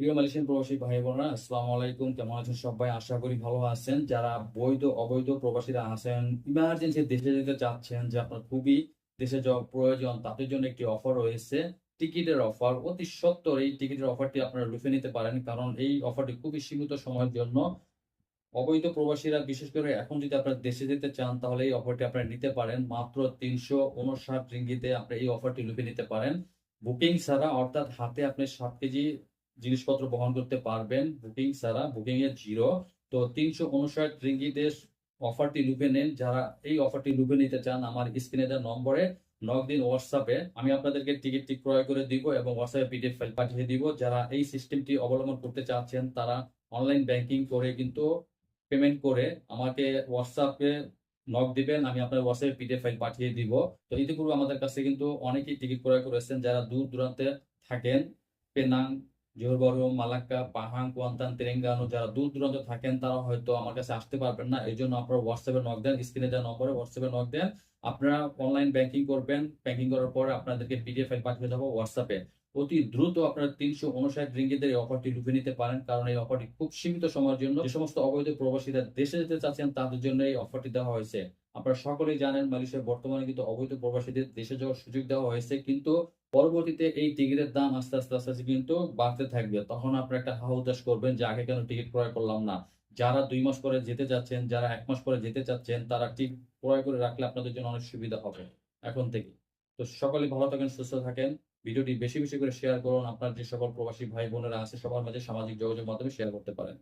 প্রিয় মালয়েশিয়ান প্রবাসী ভাই বোনেরা আসসালামু আলাইকুম। কেমন আছেন সবাই? আশা করি ভালো আছেন। যারা বৈধ, অবৈধ প্রবাসীরা আছেন ইমার্জেন্সি দেশে যেতে চাচ্ছেন, যে আপনার খুবই দেশে যাওয়া প্রয়োজন, তাদের জন্য একটি অফার রয়েছে। টিকিটের অফার অতি সত্তর এই টিকিটের অফারটি আপনারা লুফে নিতে পারেন, কারণ এই অফারটি খুবই সীমিত সময়ের জন্য। অবৈধ প্রবাসীরা, বিশেষ করে এখন যদি আপনারা দেশে যেতে চান, তাহলে এই অফারটি আপনারা নিতে পারেন। মাত্র তিনশো উনষাট রিঙ্গিতে আপনি এই অফারটি লুফে নিতে পারেন। বুকিং ছাড়া, অর্থাৎ হাতে আপনি সাত কেজি জিনিসপত্র বহন করতে পারবেন বুকিং ছাড়া। বুকিং এর জিরো তো তিনশো উনষাট রিঙ্গিতের অফারটি লুপে নেন। যারা এই অফারটি লুপে নিতে চান, আমার স্ক্রিনে দেওয়া নম্বরে নক দিন হোয়াটসঅ্যাপে আমি আপনাদেরকে টিকিটটি ক্রয় করে দিব এবং হোয়াটসঅ্যাপে পিডিএফ ফাইল পাঠিয়ে দিব। যারা এই সিস্টেমটি অবলম্বন করতে চাচ্ছেন, তারা অনলাইন ব্যাংকিং করে কিন্তু পেমেন্ট করে আমাকে হোয়াটসঅ্যাপে নক দিবেন। আমি আপনার হোয়াটসঅ্যাপে পিডিএফ ফাইল পাঠিয়ে দিব। তো ইতিপূর্বে আমাদের কাছে কিন্তু অনেকেই টিকিট ক্রয় করেছেন। যারা দূর দূরান্তে থাকেন Penang Johor Bahru Malacca, Pahang, Kuantan Terengganu যারা দূর দূরান্ত থাকেন, তারা হয়তো আমার কাছে আসতে পারবেন না। এই জন্য আপনারা হোয়াটসঅ্যাপে নক দেন স্ক্রিনে দেওয়া নম্বরে হোয়াটসঅ্যাপে নক দেন। আপনারা অনলাইন ব্যাংকিং করবেন। ব্যাংকিং করার পরে আপনাদেরকে পিডিএফ ফাইল পাঠিয়ে দেবো হোয়াটসঅ্যাপে অতি দ্রুত আপনারা তিনশো উনষাট রিঙ্গিতের এই অফারটি লুফে নিতে পারেন, কারণ এই অফারটি খুব সীমিত সময়ের জন্য যে সমস্ত অবৈধ প্রবাসীরা দেশে যেতে চাচ্ছেন, তাদের জন্য এই অফারটি দেওয়া হয়েছে। আপনারা সকলেই জানেন, মালয়েশিয়ার বর্তমানে কিন্তু অবৈধ প্রবাসীদের দেশে যাওয়ার সুযোগ দেওয়া হয়েছে, কিন্তু পরবর্তীতে এই টিকিটের দাম আস্তে আস্তে আস্তে আস্তে কিন্তু বাড়তে থাকবে। তখন আপনারা একটা হাউতাস করবেন যে, আগে কেন টিকিট ক্রয় করলাম না? যারা দুই মাস পরে যেতে চাচ্ছেন, যারা এক মাস পরে যেতে চাচ্ছেন, তারা টিকিট ক্রয় করে রাখলে আপনাদের জন্য অনেক সুবিধা হবে এখন থেকে। তো সকলে ভালো থাকেন, সুস্থ থাকেন। ভিডিওটি বেশি বেশি করে শেয়ার করুন। আপনার যে সকল প্রবাসী ভাই বোনেরা আছে, সবার মাঝে সামাজিক যোগাযোগ মাধ্যমে শেয়ার করতে পারেন।